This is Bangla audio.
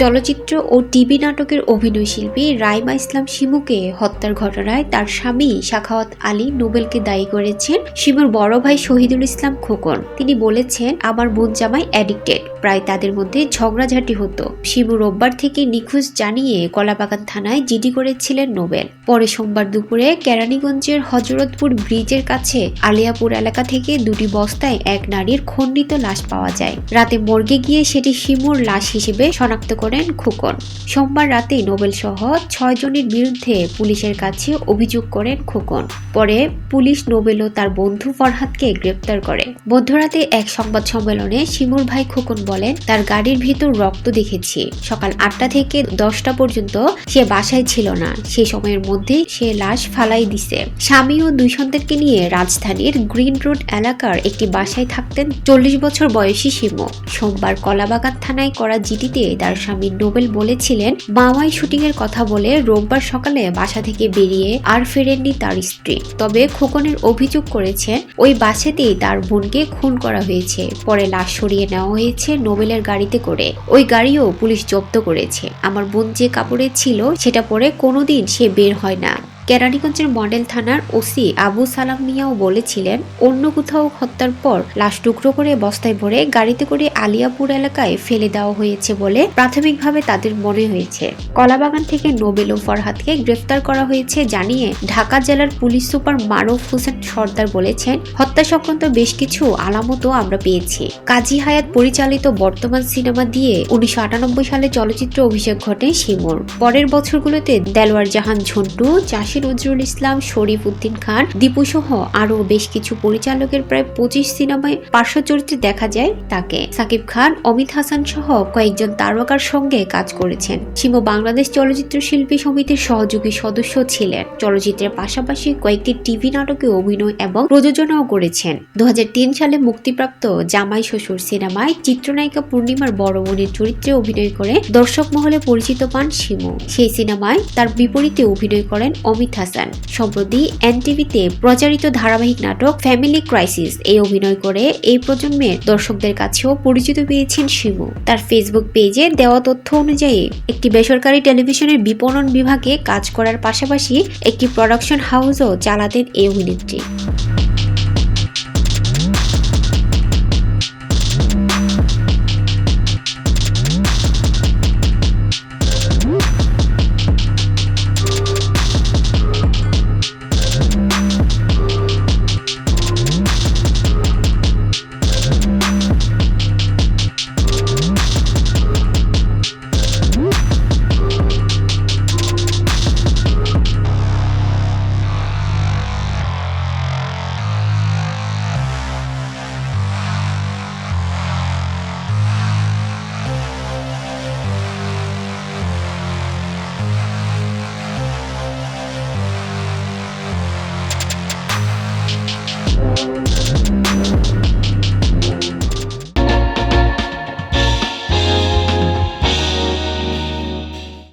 চলচ্চিত্র ও টিভি নাটকের অভিনয় শিল্পী রাইমা ইসলাম শিমুকে হত্যার ঘটনায় তার স্বামী শাখাওয়াত আলী নোবেলকে দায়ী করেছেন শিমুর বড় ভাই শহীদুল ইসলাম খোকন। তিনি বলেছেন, আমার বোন জামাই অ্যাডিক্টেড প্রায় তাদের মধ্যে ঝগড়াঝাটি হতো। শিমু রোববার থেকে নিখোঁজ জানিয়ে কলাবাগান থানায় জিডি করেছিলেন নোবেল। পরে সোমবার দুপুরে কেরানীগঞ্জের হজরতপুর ব্রিজের কাছে আলিয়াপুর এলাকা থেকে দুটি বস্তায় এক নারীর খণ্ডিত লাশ পাওয়া যায়। রাতে মর্গে গিয়ে সেটি শিমুর লাশ হিসেবে শনাক্ত করেন খোকন। সোমবার রাতে নোবেল সহ ছয় জনের বিরুদ্ধে পুলিশের কাছে অভিযোগ করেন খোকন। পরে পুলিশ নোবেল ও তার বন্ধু ফরহাদকে গ্রেপ্তার করে। মধ্যরাতে এক সংবাদ সম্মেলনে শিমুর ভাই খোকন বলেন, তার গাড়ির ভিতর রক্ত দেখেছি। সকাল আটটা থেকে দশটা পর্যন্ত সে বাসায় ছিল না। সে সময়ের মধ্যে সে লাশ ফালাই দিছে। স্বামী ও দুই সন্তানকে নিয়ে রাজধানীর গ্রিন রোড এলাকার একটি বাসায় থাকতেন চল্লিশ বছর বয়সী শিমু। সোমবার কলাবাগান থানায় করা জিডিতে তার স্বামী নোবেল বলেছিলেন, মাওয়াই শুটিং এর কথা বলে রোববার সকালে বাসা থেকে বেরিয়ে আর ফেরেননি তার স্ত্রী। তবে খোকনের অভিযোগ করেছেন, ওই বাসাতেই তার বোনকে খুন করা হয়েছে। পরে লাশ সরিয়ে নেওয়া হয়েছে নোবেলের গাড়িতে করে। ওই গাড়িও পুলিশ জব্দ করেছে। আমার বোন যে কাপড়ে ছিল, সেটা পরে কোনোদিন সে বের হয় না। কেরানীগঞ্জের মডেল থানার ওসি আবু সালাম মিয়াও বলেছিলেন, অন্য কোথাও হত্যার পর লাশ টুকরো করে বস্তায় ভরে গাড়িতে করে আলিয়াপুর এলাকায় ফেলে দেওয়া হয়েছে বলে প্রাথমিকভাবে তাদের মনে হয়েছে। কলাবাগান থেকে নোবেল ও ফরহাদকে গ্রেফতার করা হয়েছে জানিয়ে ঢাকা জেলার পুলিশ সুপার মারুফ হোসেন সর্দার বলেছেন, হত্যা সংক্রান্ত বেশ কিছু আলামতও আমরা পেয়েছি। কাজী হায়াত পরিচালিত বর্তমান সিনেমা দিয়ে উনিশশো আটানব্বই সালে চলচ্চিত্র অভিষেক ঘটে শিমুর। পরের বছরগুলোতে দেলোয়ার জাহান ঝন্টু, চাষি নজরুল ইসলাম, শরীফ উদ্দিন খান, দীপু সহ আরও বেশ কিছু পরিচালকের প্রায় পঁচিশ সিনেমায় পার্শ্ব চরিত্রে দেখা যায় তাকে। সাকিব খান, অমিত হাসান সহ কয়েকজন তারকার সঙ্গে কাজ করেছেন। শিমু বাংলাদেশ চলচ্চিত্র শিল্পী সমিতির সহযোগী সদস্য ছিলেন। চলচ্চিত্রের পাশাপাশি কয়েকটি টিভি নাটকে অভিনয় এবং প্রযোজনাও করেছেন। দু হাজার তিন সালে মুক্তিপ্রাপ্ত জামাই শ্বশুর সিনেমায় চিত্রনায়িকা পূর্ণিমার বড় বোনের চরিত্রে অভিনয় করে দর্শক মহলে পরিচিত পান শিমু সেই সিনেমায় তার বিপরীতে অভিনয় করেন অমিত হাসান। সম্প্রতি এনটিভিতে প্রচারিত ধারাবাহিক নাটক ফ্যামিলি ক্রাইসিস এই অভিনয় করে এই প্রজন্মের দর্শকদের কাছেও পরিচিত পেয়েছেন শিমু। তার ফেসবুক পেজে দেওয়া তথ্য অনুযায়ী, একটি বেসরকারি টেলিভিশনের বিপণন বিভাগে কাজ করার পাশাপাশি একটি প্রোডাকশন হাউসও চালাতেন এই অভিনেত্রী।